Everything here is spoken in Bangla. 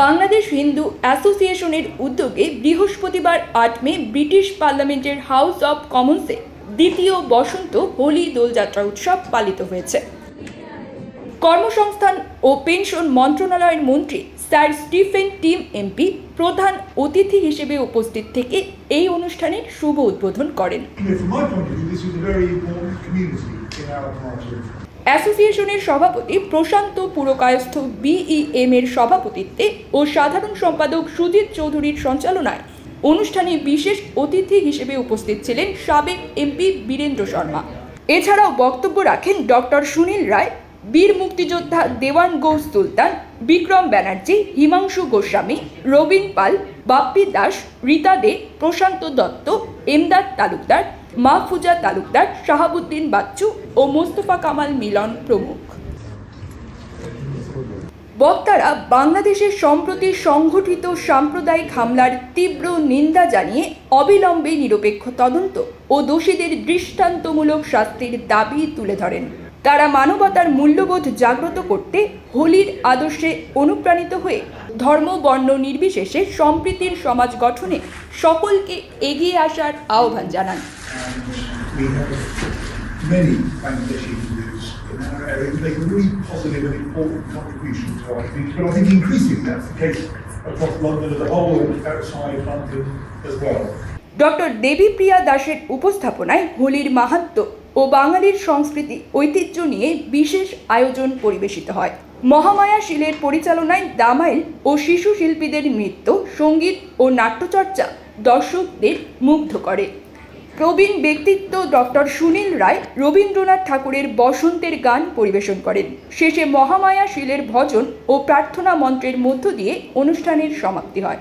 বাংলাদেশ হিন্দু অ্যাসোসিয়েশনের উদ্যোগে বৃহস্পতিবার আট মে ব্রিটিশ পার্লামেন্টের হাউস অব কমন্সে দ্বিতীয় বসন্ত হোলি দোলযাত্রা উৎসব পালিত হয়েছে। কর্মসংস্থান ও পেনশন মন্ত্রণালয়ের মন্ত্রী স্যার স্টিফেন টিম এমপি প্রধান অতিথি হিসেবে উপস্থিত থেকে এই অনুষ্ঠানের শুভ উদ্বোধন করেন। অ্যাসোসিয়েশনের সভাপতি প্রশান্ত পুরকায়স্থ বিইএম এর সভাপতিত্বে ও সাধারণ সম্পাদক সুজিত চৌধুরীর সঞ্চালনায় অনুষ্ঠানে বিশেষ অতিথি হিসেবে উপস্থিত ছিলেন সাবেক এমপি বীরেন্দ্র শর্মা। এছাড়াও বক্তব্য রাখেন ডক্টর সুনীল রায় বীর মুক্তিযোদ্ধা দেওয়ান গৌস সুলতান, বিক্রম ব্যানার্জি, হিমাংশু গোস্বামী, রবীন পাল, বাপ্পি দাস, রীতা দে, প্রশান্ত দত্ত, এমদাদ তালুকদার, মাহফুজা তালুকদার, শাহাবুদ্দিন বাচ্চু ও মোস্তফা কামাল মিলন প্রমুখ। বক্তারা বাংলাদেশের সম্প্রতি সংঘটিত সাম্প্রদায়িক হামলার তীব্র নিন্দা জানিয়ে অবিলম্বে নিরপেক্ষ তদন্ত ও দোষীদের দৃষ্টান্তমূলক শাস্তির দাবি তুলে ধরেন। তারা মানবতার মূল্যবোধ জাগ্রত করতে হোলির আদর্শে অনুপ্রাণিত হয়ে ধর্ম বর্ণ নির্বিশেষে সম্প্রীতির সমাজ গঠনে সকলকে এগিয়ে আসার আহ্বান জানান many Bangladeshi Hindus in our area who make a really positive and important contribution to our community, but I think increasingly that's the case across London as a whole and outside London as well. Doctor Debipriya দাসের উপস্থাপনায় হোলির মাহাত্ম্য ও বাঙালির সংস্কৃতি ঐতিহ্য নিয়ে বিশেষ আয়োজন পরিবেশিত হয়। মহামায়া শিলের পরিচালনায় দামাইল ও শিশু শিল্পীদের নৃত্য, সংগীত ও নাট্যচর্চা দর্শকদের মুগ্ধ করে। প্রবীণ ব্যক্তিত্ব ডক্টর সুনীল রায় রবীন্দ্রনাথ ঠাকুরের বসন্তের গান পরিবেশন করেন। শেষে মহামায়া শিলের ভজন ও প্রার্থনা মন্ত্রের মধ্য দিয়ে অনুষ্ঠানের সমাপ্তি হয়।